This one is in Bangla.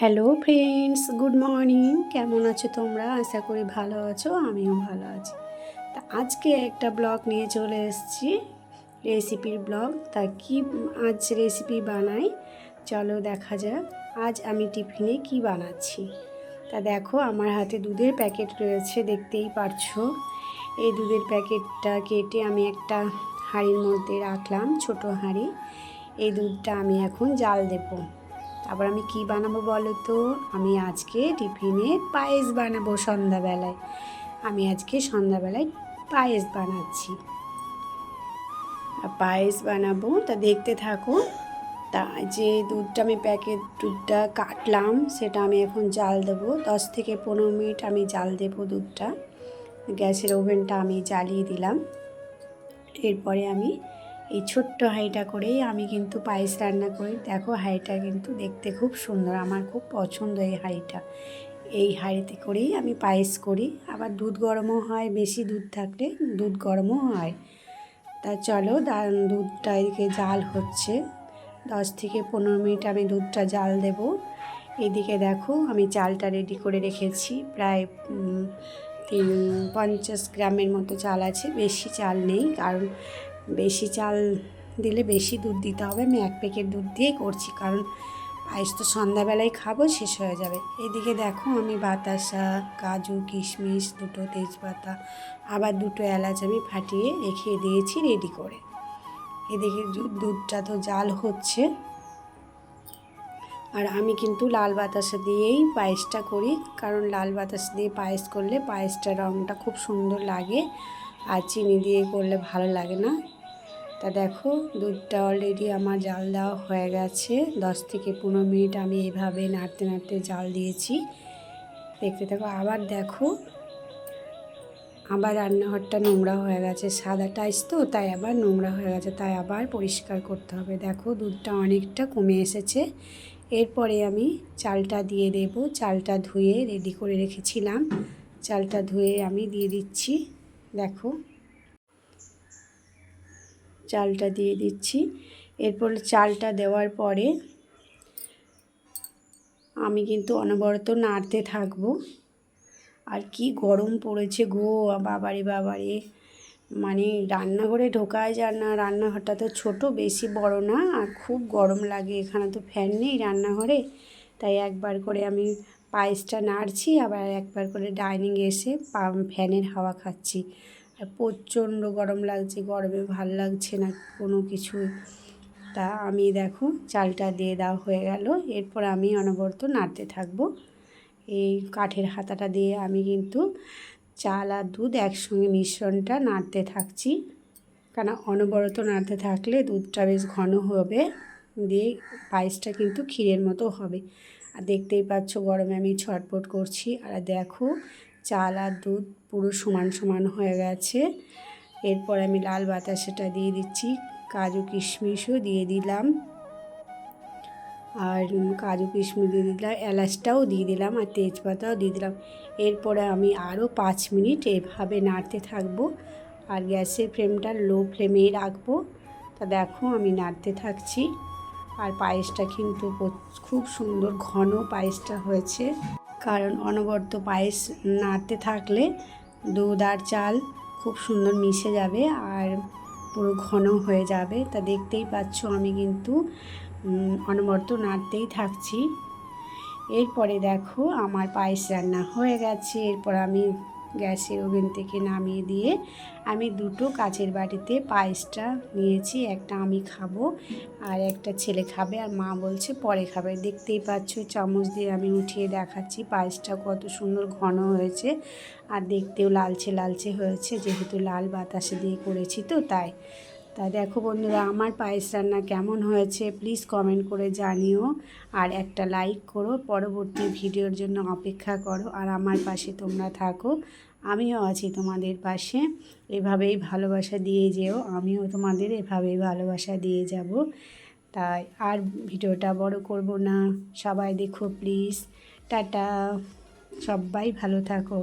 হ্যালো ফ্রেন্ডস গুড মর্নিং কেমন আছো তোমরা? আশা করি ভালো আছো, আমিও ভালো আছি। তা আজকে একটা ব্লগ নিয়ে চলে এসেছি। রেসিপির ব্লগ। তা কি আজ রেসিপি বানাই? চলো দেখা যাক। আজ আমি টিফিনে কি বানাচ্ছি? তা দেখো, আমার হাতে দুধের প্যাকেট রয়েছে, দেখতেই পারছ। এই দুধের প্যাকেটটা কেটে আমি একটা হাঁড়ির মধ্যে রাখলাম, ছোট হাঁড়ি। এই দুধটা আমি এখন জাল দেবো। তারপর আমি কি বানাবো বলো তো? আমি আজকে টিফিনে পায়েস বানাবো সন্ধ্যাবেলায়। আমি আজকে সন্ধ্যাবেলায় পায়েস বানাচ্ছি। পায়েস বানাবো, তা দেখতে থাকো। তা যে দুধটা আমি প্যাকেট দুধটা কাটলাম, সেটা আমি এখন জাল দেবো। দশ থেকে পনেরো মিনিট আমি জাল দেবো দুধটা। গ্যাসের ওভেনটা আমি জ্বালিয়ে দিলাম। এরপরে আমি এই ছোট্ট হাঁড়িটা করেই আমি কিন্তু পায়েস রান্না করি। দেখো হাঁড়িটা কিন্তু দেখতে খুব সুন্দর, আমার খুব পছন্দ এই হাঁড়িটা। এই হাঁড়িতে করেই আমি পায়েস করি। আবার দুধ গরমও হয়, বেশি দুধ থাকলে দুধ গরমও হয়। তা চলো দুধটা এদিকে জাল হচ্ছে। দশ থেকে পনেরো মিনিট আমি দুধটা জাল দেব। এদিকে দেখো আমি চালটা রেডি করে রেখেছি। প্রায় তিন, পঞ্চাশ গ্রামের মতো চাল আছে। বেশি চাল নেই, কারণ বেশি চাল দিলে বেশি দুধ দিতে হবে। আমি এক প্যাকেট দুধ দিয়েই করছি, কারণ পায়েস তো সন্ধ্যাবেলায় খাব, শেষ হয়ে যাবে। এদিকে দেখো আমি বাতাসা, কাজু, কিশমিশ, দুটো তেজপাতা, আবার দুটো এলাচ আমি ফাটিয়ে রেখে দিয়েছি রেডি করে। এদিকে দুধটা তো জাল হচ্ছে। আর আমি কিন্তু লাল বাতাসা দিয়েই পায়েসটা করি, কারণ লাল বাতাস দিয়ে পায়েস করলে পায়েসটা রঙটা খুব সুন্দর লাগে, আর চিনি দিয়ে করলে ভালো লাগে না। তা দেখো, দুধটা অলরেডি আমার জাল দেওয়া হয়ে গেছে। দশ থেকে পনেরো মিনিট আমি এভাবে নাড়তে নাড়তে জাল দিয়েছি। দেখতে থাকো, আবার দেখো, আবার রান্নাঘরটা নোংরা হয়ে গেছে। সাদা টাইস তো, তাই আবার নোংরা হয়ে গেছে, তাই আবার পরিষ্কার করতে হবে। দেখো, দুধটা অনেকটা কমে এসেছে। এরপরে আমি চালটা দিয়ে দেব। চালটা ধুয়ে রেডি করে রেখেছিলাম। চালটা ধুয়ে আমি দিয়ে দিচ্ছি। দেখো। চালটা দিয়ে দিচ্ছি। এরপর চালটা দেওয়ার পরে আমি কিন্তু অনবরত নাড়তে থাকব। আর কি গরম পড়েছে গো, বাবারে বাবারে। মানে রান্নাঘরে ঢোকায় যায় না, রান্নাঘরটা তো ছোট, বেশি বড় না। আর খুব গরম লাগে, এখানে তো ফ্যান নেই রান্নাঘরে। তাই একবার করে আমি পায়েসটা নাড়ছি, আবার একবার করে ডাইনিং এসে ফ্যানের হাওয়া খাচ্ছি। প্রচণ্ড গরম লাগছে, গরমে ভালো লাগছে না কোনো কিছু তা আমি দেখো, চালটা দিয়ে দেওয়া হয়ে গেল। এরপর আমি অনবরত নাড়তে থাকব। এই কাঠের হাতাটা দিয়ে আমি কিন্তু চাল আর দুধ একসঙ্গে মিশ্রণটা নাড়তে থাকছি। কেন অনবরত নাড়তে থাকলে দুধটা বেশ ঘন হবে, দিয়ে পায়েসটা কিন্তু ক্ষীরের মতো হবে। আর দেখতেই পাচ্ছ গরমে আমি ছটপট করছি। আর দেখো চাল আর দুধ পুরো সমান সমান হয়ে গেছে। এরপর আমি লাল বাতাসাটা দিয়ে দিচ্ছি, কাজু কিশমিশও দিয়ে দিলাম। আর কাজু কিশমিশ দিয়ে দিলাম, এলাচটাও দিয়ে দিলাম আর তেজপাতাও দিয়ে দিলাম। এরপরে আমি আরও পাঁচ মিনিট এভাবে নাড়তে থাকব আর গ্যাসের ফ্লেমটা লো ফ্লেমেই রাখব। তা দেখো আমি নাড়তে থাকছি। আর পায়েসটা কিন্তু খুব সুন্দর ঘন পায়েসটা হয়েছে। কারণ অনবরত পায়েস নাড়তে থাকলে দুধ আর চাল খুব সুন্দর মিশে যাবে আর পুরো ঘন হয়ে যাবে। তা দেখতেই পাচ্ছ আমি কিন্তু অনবরত নাড়তেই থাকছি। এরপরে দেখো আমার পায়েস রান্না হয়ে গেছে। এরপর আমি গ্যাসের ওভেন থেকে নামিয়ে দিয়ে আমি দুটো কাচের বাটিতে পায়েসটা নিয়েছি। একটা আমি খাব আর একটা ছেলে খাবে আর মা বলছে পরে খাবে। দেখতেই পাচ্ছ চামচ দিয়ে আমি উঠিয়ে দেখাচ্ছি পায়েসটা কত সুন্দর ঘন হয়েছে আর দেখতেও লালচে লালচে হয়েছে, যেহেতু লাল বাতাসে দিয়ে করেছি তো তাই। তা দেখো বন্ধুরা, আমার পায়েস রান্না কেমন হয়েছে প্লিজ কমেন্ট করে জানিও। আর একটা লাইক করো, পরবর্তী ভিডিওর জন্য অপেক্ষা করো, আর আমার পাশে তোমরা থাকো, আমিও আছি তোমাদের পাশে। এভাবেই ভালোবাসা দিয়ে যেও, আমিও তোমাদের এভাবেই ভালোবাসা দিয়ে যাব। তাই আর ভিডিওটা বড় করব না, সবাই দেখো প্লিজ টাটা, সবাই ভালো থাকো।